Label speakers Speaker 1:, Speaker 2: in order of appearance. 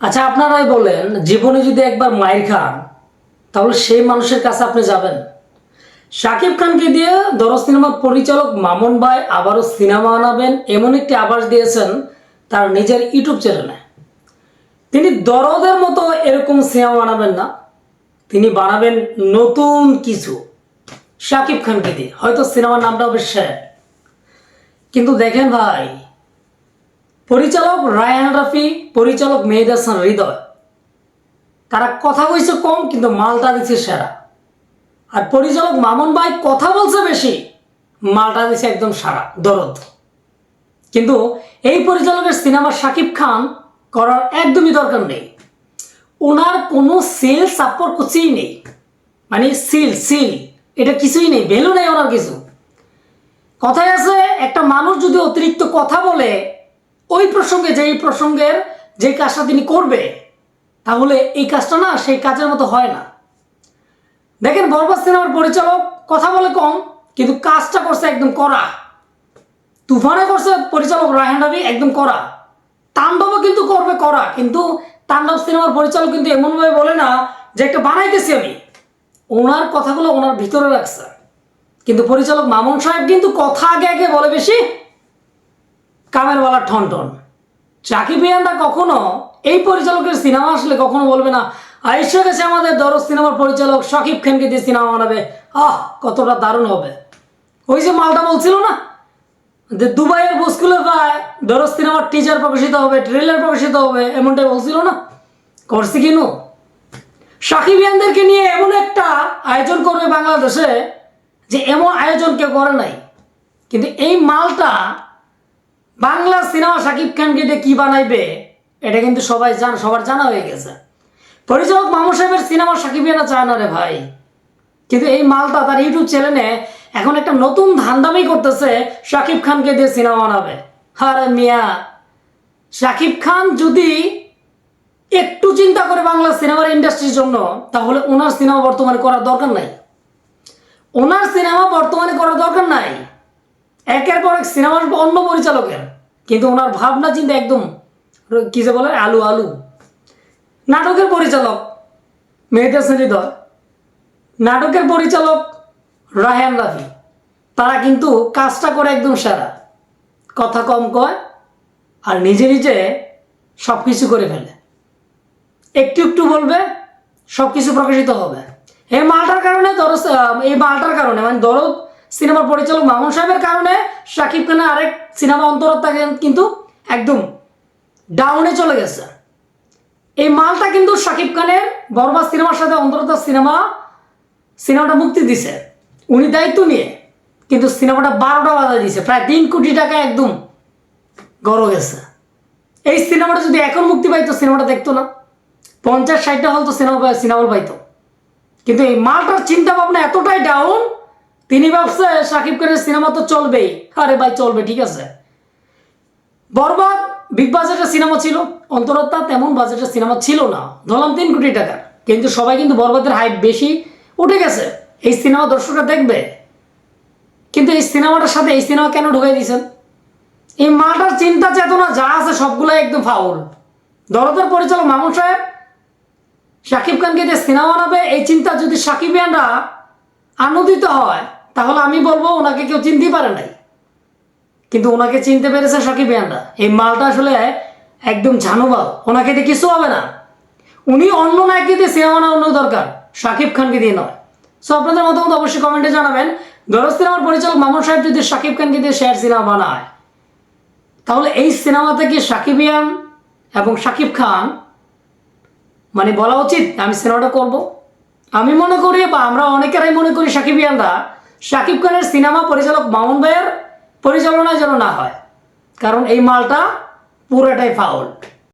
Speaker 1: আচ্ছা আপনারাই বলেন, জীবনে যদি একবার মায়ের খান, তাহলে সেই মানুষের কাছে আপনি যাবেন। শাকিব খানকে দিয়ে দরজ সিনেমার পরিচালক মামুন ভাই আবারও সিনেমা আনাবেন এমন একটি আভাস দিয়েছেন তার নিজের ইউটিউব চ্যানেলে। তিনি দরদের মতো এরকম সিনেমা বানাবেন না, তিনি বানাবেন নতুন কিছু, শাকিব খানকে দিয়ে। হয়তো সিনেমার নামটা হবে কিন্তু দেখেন ভাই পরিচালক রায়ান রাফি, পরিচালক মেহেদ হৃদয়। তারা কথা কইছে কম, কিন্তু মালটা দিচ্ছে সেরা। আর পরিচালক মামুন ভাই কথা বলছে বেশি, মালটা দিচ্ছে একদম সারা, দরদ। কিন্তু এই পরিচালকের সিনেমা শাকিব খান করার একদমই দরকার নেই। ওনার কোনো সেল সাপোর্ট কিছুই নেই। মানে সিল সিল, এটা কিছুই নেই ভ্যালু নেই ওনার কিছু। কথায় আছে, একটা মানুষ যদি অতিরিক্ত কথা বলে ওই প্রসঙ্গে, যেই প্রসঙ্গের যে কাজটা তিনি করবে, তাহলে এই কাজটা না সেই কাজের মতো হয় না। দেখেন, বরবাদ সিনেমার পরিচালক কথা বলে কম, কিন্তু কাজটা করছে একদম করা তুফানে করছে পরিচালক রায়হান রবি একদম করা তাণ্ডবও কিন্তু করবে করা কিন্তু তাণ্ডব সিনেমার পরিচালক কিন্তু এমনভাবে বলে না যে একটা বানাইতেছি আমি। ওনার কথাগুলো ওনার ভিতরে রাখছে। কিন্তু পরিচালক মামুন সাহেব কিন্তু কথা আগে আগে বলে বেশি কামের বেলা ঠন ঠন চাকিব ইয়ানরা কখনো এই পরিচালকের সিনেমা আসলে কখনো বলবে না। আইসে গেছে আমাদের দরজ সিনেমার পরিচালক শাকিব খানকে দিয়ে সিনেমা বানাবে। আহ, কতটা দারুণ হবে। ওই যে মালটা বলছিল না? যে দুবাইয়ের বুসকুলে পায় দরজ সিনেমার টিজার প্রকাশিত হবে ট্রেলার প্রকাশিত হবে, এমনটাই বলছিল না? করছে কিনু সাকিব ইয়ানদেরকে নিয়ে এমন একটা আয়োজন করবে বাংলাদেশে যে এমন আয়োজন কেউ করে নাই। কিন্তু এই মালটা বাংলা সিনেমা সাকিব খানকে দিয়ে কী বানাইবে? এটা কিন্তু সবাই জান সবার জানা হয়ে গেছে। পরিচালক মামু সাহেবের সিনেমা সাকিব ইয়ানা চায় না রে ভাই। কিন্তু এই মালটা তার ইউটিউব চ্যানেলে এখন একটা নতুন ধান্দামি করতেছে শাকিব খানকে দিয়ে সিনেমা বানাবে। আরে মিয়া শাকিব খান যদি একটু চিন্তা করে বাংলা সিনেমার ইন্ডাস্ট্রির জন্য, তাহলে ওনার সিনেমা বর্তমানে করার দরকার নাই। ওনার সিনেমা বর্তমানে করার দরকার নাই। একের পর এক সিনেমা অন্য পরিচালকের। কিন্তু ওনার ভাবনা চিন্তা একদম কি যে বলে, আলু আলু। নাটকের পরিচালক মেহেদা হৃদয়, নাটকের পরিচালক রায়হান রাফি। তারা কিন্তু কাজটা করে একদম সেরা। কথা কম কয় আর নিজে নিজে সব কিছু করে ফেলে। একটু একটু বলবে সব কিছু প্রকাশিত হবে। এই মালটার কারণে দরদ এই মালটার কারণে মানে দরদ সিনেমার পরিচালক মামুন সাহেবের কারণে শাকিব খানের আরেক সিনেমা অন্তরত্তা কিন্তু একদম ডাউনে চলে গেছে। এই মালটা কিন্তু শাকিব খানের বরবাদ সিনেমার সাথে অন্তরত্তা সিনেমা, সিনেমাটা মুক্তি দিছে। উনি দায়িত্ব নিয়ে, কিন্তু সিনেমাটা বারোটা বাধা দিয়েছে প্রায় তিন কোটি টাকা একদম গড় গেছে। এই সিনেমাটা যদি এখন মুক্তি পাইতো, সিনেমাটা দেখতো না। পঞ্চাশ ষাটটা হল তো সিনেমা সিনেমা পাইতো। কিন্তু এই মালটার চিন্তা ভাবনা এতটাই ডাউন তিনি ভাবছে শাকিব খানের সিনেমা তো চলবেই। আরে ভাই, চলবে, ঠিক আছে। বরবাদ, বিগ বাজেটের সিনেমা ছিল। অন্তরত্তা তেমন বাজেটের সিনেমা ছিল না। ধরলাম তিন কোটি টাকার। কিন্তু সবাই কিন্তু বরবাদের হাইপ বেশি উঠে গেছে। এই সিনেমা দর্শকরা দেখবে। কিন্তু এই সিনেমাটার সাথে এই সিনেমা কেন ঢুকাই দিয়েছেন? এই মাটার চিন্তা চেতনা যা আছে সবগুলো একদম ফাউল। দরদের পরিচালক মামুন সাহেব শাকিব খানকে যে সিনেমা বানাবে, এই চিন্তা যদি সাকিবিয়ানরা আনন্দিত হয় তাহলে আমি বলব ওনাকে কেউ চিনতেই পারে নাই। কিন্তু ওনাকে চিনতে পেরেছে সাকিবিয়ানরা। এই মালটা আসলে একদম ঝানুবাল। ওনাকে দিয়ে কিছু হবে না। উনি অন্য নায়ককে দিয়ে সিনেমা না অন্য দরকার। শাকিব খানকে দিয়ে নয়। সো আপনাদের মতামত অবশ্যই কমেন্টে জানাবেন। দরজ সিনেমার পরিচালক মামুন সাহেব যদি শাকিব খানকে দিয়ে শেয়ার সিনেমা বানায়, তাহলে এই সিনেমা থেকে সাকিবিয়ান এবং শাকিব খান মানে বলা উচিত, আমি সিনেমাটা করব। আমি মনে করি বা আমরা অনেকেরাই মনে করি সাকিবিয়ানরা শাকিব খানের সিনেমা পরিচালক মামুন ভাইয়ের পরিচালনায় যেন না হয়। কারণ এই মালটা পুরোটাই ফাউল